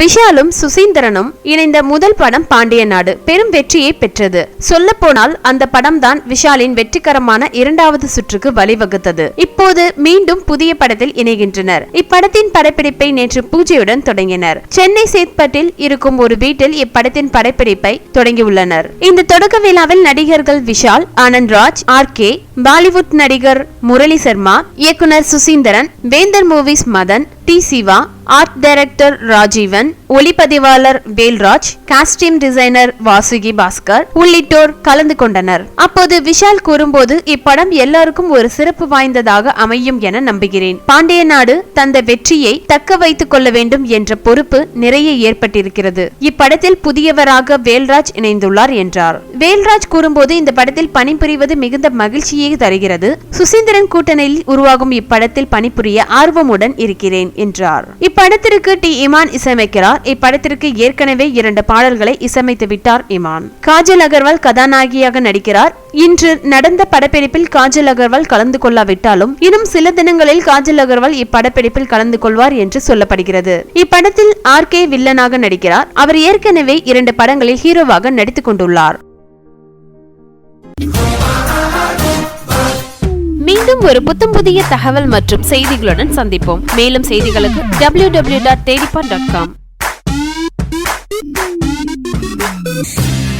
விஷாலும் சுசீந்திரனும் இணைந்த முதல் படம் பாண்டிய நாடு. பெரும் வெற்றியை பெற்றது. சொல்ல போனால் அந்த படம்தான் விஷாலின் வெற்றிகரமான இரண்டாவது சுற்றுக்கு வழிவகுத்தது. இப்போது மீண்டும் புதிய படத்தில் இணைகின்றனர். இப்படத்தின் படப்பிடிப்பை நேற்று பூஜையுடன் தொடங்கினர். சென்னை சேத்பட்டில் இருக்கும் ஒரு வீட்டில் இப்படத்தின் படப்பிடிப்பை தொடங்கியுள்ளனர். இந்த தொடக்க விழாவில் நடிகர்கள் விஷால் ஆனந்த் ராஜ் ஆர் கே பாலிவுட் நடிகர் முரளி சர்மா இயக்குனர் Suseenthiran Vendhar movies Madhan T Siva art director Rajeevan ஒளிப்பதிவாளர் வேல்ராஜ் காஸ்டியூம் டிசைனர் வாசுகி பாஸ்கர் உள்ளிட்டோர் கலந்து கொண்டனர். அப்போது விஷால் கூறும்போது இப்படம் எல்லாருக்கும் ஒரு சிறப்பு வாய்ந்ததாக அமையும் என நம்புகிறேன். பாண்டிய நாடு தந்த வெற்றியை தக்க வைத்துக் கொள்ள வேண்டும் என்ற பொறுப்பு நிறைய ஏற்பட்டிருக்கிறது. இப்படத்தில் புதியவராக வேல்ராஜ் இணைந்துள்ளார் என்றார். வேல்ராஜ் கூறும்போது இந்த படத்தில் பணிபுரிவது மிகுந்த மகிழ்ச்சியை தருகிறது. சுசீந்திரன் கூட்டணியில் உருவாகும் இப்படத்தில் பணிபுரிய ஆர்வமுடன் இருக்கிறேன் என்றார். இப்படத்திற்கு டி. இமான் இசையமைக்கிறார். இப்படத்திற்கு ஏற்கனவே இரண்டு பாடல்களை இசையமைத்து விட்டார் இமான். காஜல் அகர்வால் கதாநாயகியாக நடிக்கிறார். இன்று நடந்த படப்பிடிப்பில் காஜல் அகர்வால் கலந்து கொள்ளாவிட்டாலும் இன்னும் சில தினங்களில் காஜல் அகர்வால் இப்படப்பிடிப்பில் கலந்து கொள்வார் என்று சொல்லப்படுகிறது. இப்படத்தில் ஆர் கே வில்லனாக நடிக்கிறார். அவர் ஏற்கனவே இரண்டு படங்களில் ஹீரோவாக நடித்துக் கொண்டுள்ளார். மீண்டும் ஒரு புத்தம் புதிய தகவல் மற்றும் செய்திகளுடன் சந்திப்போம். மேலும் செய்திகளுக்கு W W dot தேடிப்பான் dot com Thank you.